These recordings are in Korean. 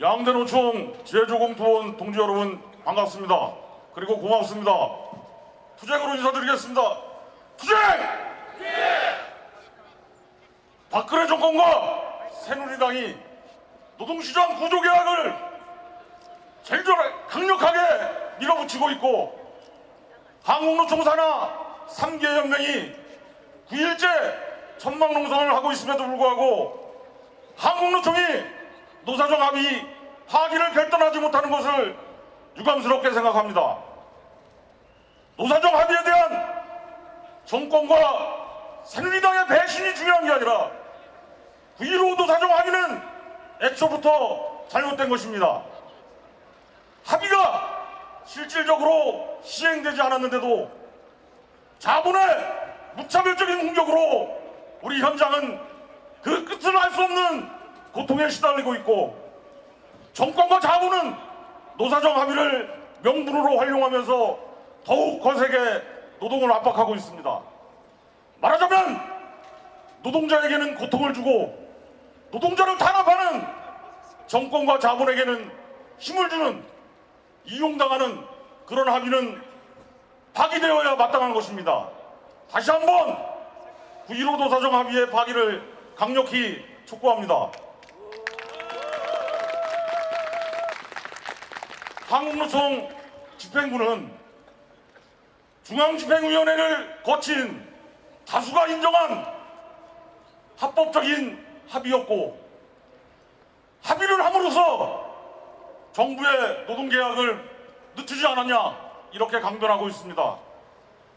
양대노총 제조공투원 동지 여러분 반갑습니다. 그리고 고맙습니다. 투쟁으로 인사드리겠습니다. 투쟁! 박근혜 정권과 새누리당이 노동시장 구조개혁을 제일 강력하게 밀어붙이고 있고 한국노총 산하 3개 연맹이 9일째 천막농성을 하고 있음에도 불구하고 한국노총이 노사정 합의 파기를 결단하지 못하는 것을 유감스럽게 생각합니다. 노사정 합의에 대한 정권과 새누리당의 배신이 중요한 게 아니라 9.15 노사정 합의는 애초부터 잘못된 것입니다. 합의가 실질적으로 시행되지 않았는데도 자본의 무차별적인 공격으로 우리 현장은 그 끝을 알 수 없는 고통에 시달리고 있고 정권과 자본은 노사정 합의를 명분으로 활용하면서 더욱 거세게 노동을 압박하고 있습니다. 말하자면 노동자에게는 고통을 주고 노동자를 탄압하는 정권과 자본에게는 힘을 주는 이용당하는 그런 합의는 파기되어야 마땅한 것입니다. 다시 한번 9.15 노사정 합의의 파기를 강력히 촉구합니다. 한국노총 집행부는 중앙집행위원회를 거친 다수가 인정한 합법적인 합의였고 합의를 함으로써 정부의 노동계약을 늦추지 않았냐 이렇게 강변하고 있습니다.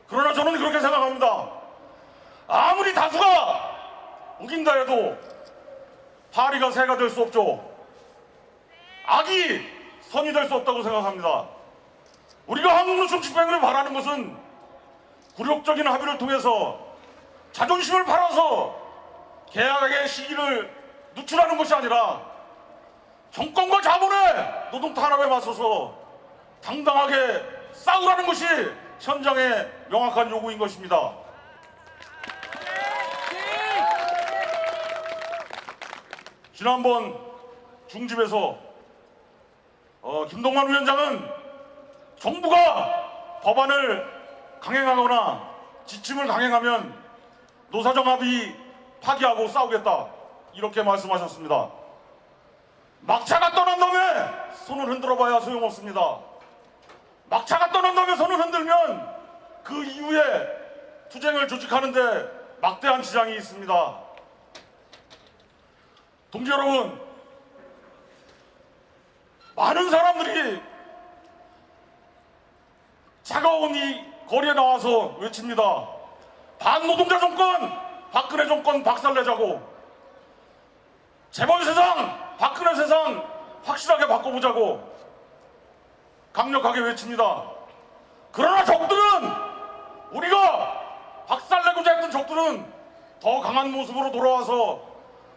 그러나 저는 그렇게 생각합니다. 아무리 다수가 우긴다 해도 파리가 새가 될 수 없죠. 악이 선이 될 수 없다고 생각합니다. 우리가 한국노총 집행을 바라는 것은 굴욕적인 합의를 통해서 자존심을 팔아서 계약의 시기를 늦추라는 것이 아니라 정권과 자본의 노동 탄압에 맞서서 당당하게 싸우라는 것이 현장의 명확한 요구인 것입니다. 지난번 중집에서 어, 김동만 위원장은 정부가 법안을 강행하거나 지침을 강행하면 노사정 합의 파기하고 싸우겠다 이렇게 말씀하셨습니다. 막차가 떠난 다음에 손을 흔들어 봐야 소용없습니다. 막차가 떠난 다음에 손을 흔들면 그 이후에 투쟁을 조직하는데 막대한 지장이 있습니다. 동지 여러분, 많은 사람들이 차가운 이 거리에 나와서 외칩니다. 반노동자 정권, 박근혜 정권 박살내자고. 재벌 세상, 박근혜 세상 확실하게 바꿔보자고. 강력하게 외칩니다. 그러나 적들은 우리가 박살내고자 했던 적들은 더 강한 모습으로 돌아와서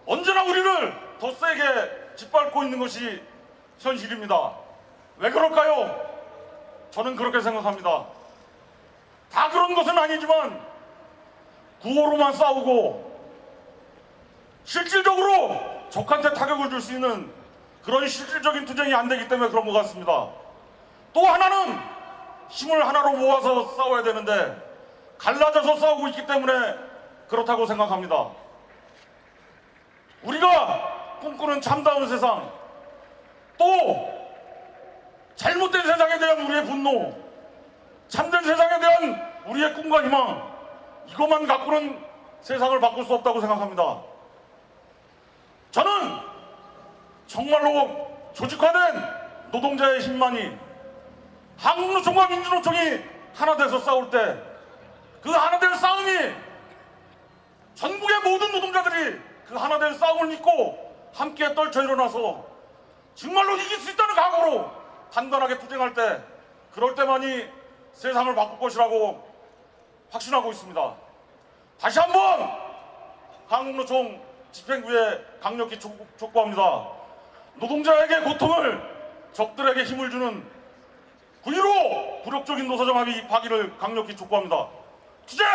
언제나 우리를 더 세게 짓밟고 있는 것이 현실입니다. 왜 그럴까요? 저는 그렇게 생각합니다. 다 그런 것은 아니지만 구호로만 싸우고 실질적으로 적한테 타격을 줄 수 있는 그런 실질적인 투쟁이 안 되기 때문에 그런 것 같습니다. 또 하나는 힘을 하나로 모아서 싸워야 되는데 갈라져서 싸우고 있기 때문에 그렇다고 생각합니다. 우리가 꿈꾸는 참다운 세상, 또 잘못된 세상에 대한 우리의 분노, 참된 세상에 대한 우리의 꿈과 희망, 이것만 갖고는 세상을 바꿀 수 없다고 생각합니다. 저는 정말로 조직화된 노동자의 힘만이 한국노총과 민주노총이 하나 돼서 싸울 때 그 하나 된 싸움이 전국의 모든 노동자들이 그 하나 된 싸움을 믿고 함께 떨쳐 일어나서 정말로 이길 수 있다는 각오로 단단하게 투쟁할 때 그럴 때만이 세상을 바꿀 것이라고 확신하고 있습니다. 다시 한번 한국노총 집행부에 강력히 촉- 촉구합니다. 노동자에게 고통을 적들에게 힘을 주는 9.15 굴욕적인 노사정 합의 파기를 강력히 촉구합니다. 투쟁!